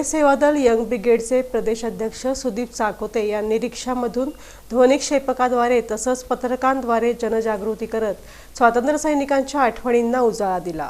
Congress Sevadal young ब्रिगेडचे प्रदेशाध्यक्ष सुदीप चाकोते यांनी रिक्षामधून ध्वनिक्षेपकाद्वारे तसंच पत्रकांद्वारे जनजागृती करत स्वातंत्र्य सैनिकांच्या आठवणींना उजाळा दिला.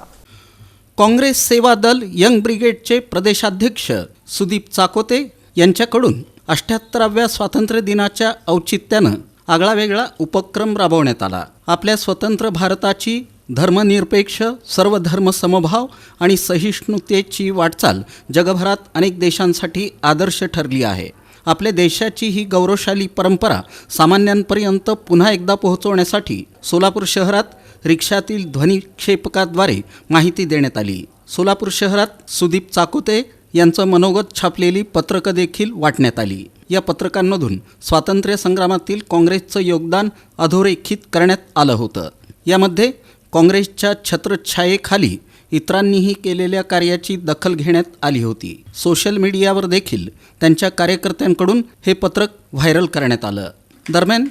काँग्रेस सेवा दल यंग ब्रिगेडचे प्रदेशाध्यक्ष सुदीप चाकोते यांच्याकडून अठ्ठ्याहत्तराव्या स्वातंत्र्य दिनाच्या औचित्यानं आगळावेगळा उपक्रम राबवण्यात आला. आपल्या स्वतंत्र भारताची धर्मनिरपेक्ष सर्व धर्म समभाव आणि सहिष्णुतेची वाटचाल जगभरात अनेक देशांसाठी आदर्श ठरली आहे. आपल्या देशाची ही गौरवशाली परंपरा सामान्यांपर्यंत पुन्हा एकदा पोहोचवण्यासाठी सोलापूर शहरात रिक्षातील ध्वनिक्षेपकाद्वारे माहिती देण्यात आली. सोलापूर शहरात सुदीप चाकोते यांचं मनोगत छापलेली पत्रकं देखील वाटण्यात आली. या पत्रकांमधून स्वातंत्र्य संग्रामातील काँग्रेसचं योगदान अधोरेखित करण्यात आलं होतं. यामध्ये काँग्रेसच्या छत्रछायेखाली इतरांनीही केलेल्या कार्याची दखल घेण्यात आली होती. सोशल मीडियावर देखील त्यांच्या कार्यकर्त्यांकडून हे पत्रक व्हायरल करण्यात आलं. दरम्यान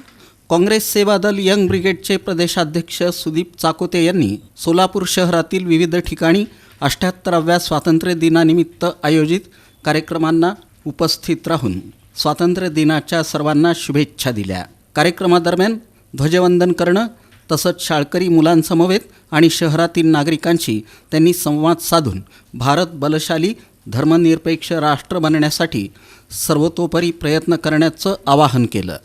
काँग्रेस सेवा दल यंग ब्रिगेडचे प्रदेशाध्यक्ष सुदीप चाकोते यांनी सोलापूर शहरातील विविध ठिकाणी अठ्ठ्याहत्तराव्या स्वातंत्र्य दिनानिमित्त आयोजित कार्यक्रमांना उपस्थित राहून स्वातंत्र्य दिनाच्या सर्वांना शुभेच्छा दिल्या. कार्यक्रमादरम्यान ध्वजवंदन करणं तसंच शाळकरी मुलांसमवेत आणि शहरातील नागरिकांशी त्यांनी संवाद साधून भारत बलशाली धर्मनिरपेक्ष राष्ट्र बनण्यासाठी सर्वतोपरी प्रयत्न करण्याचं आवाहन केलं.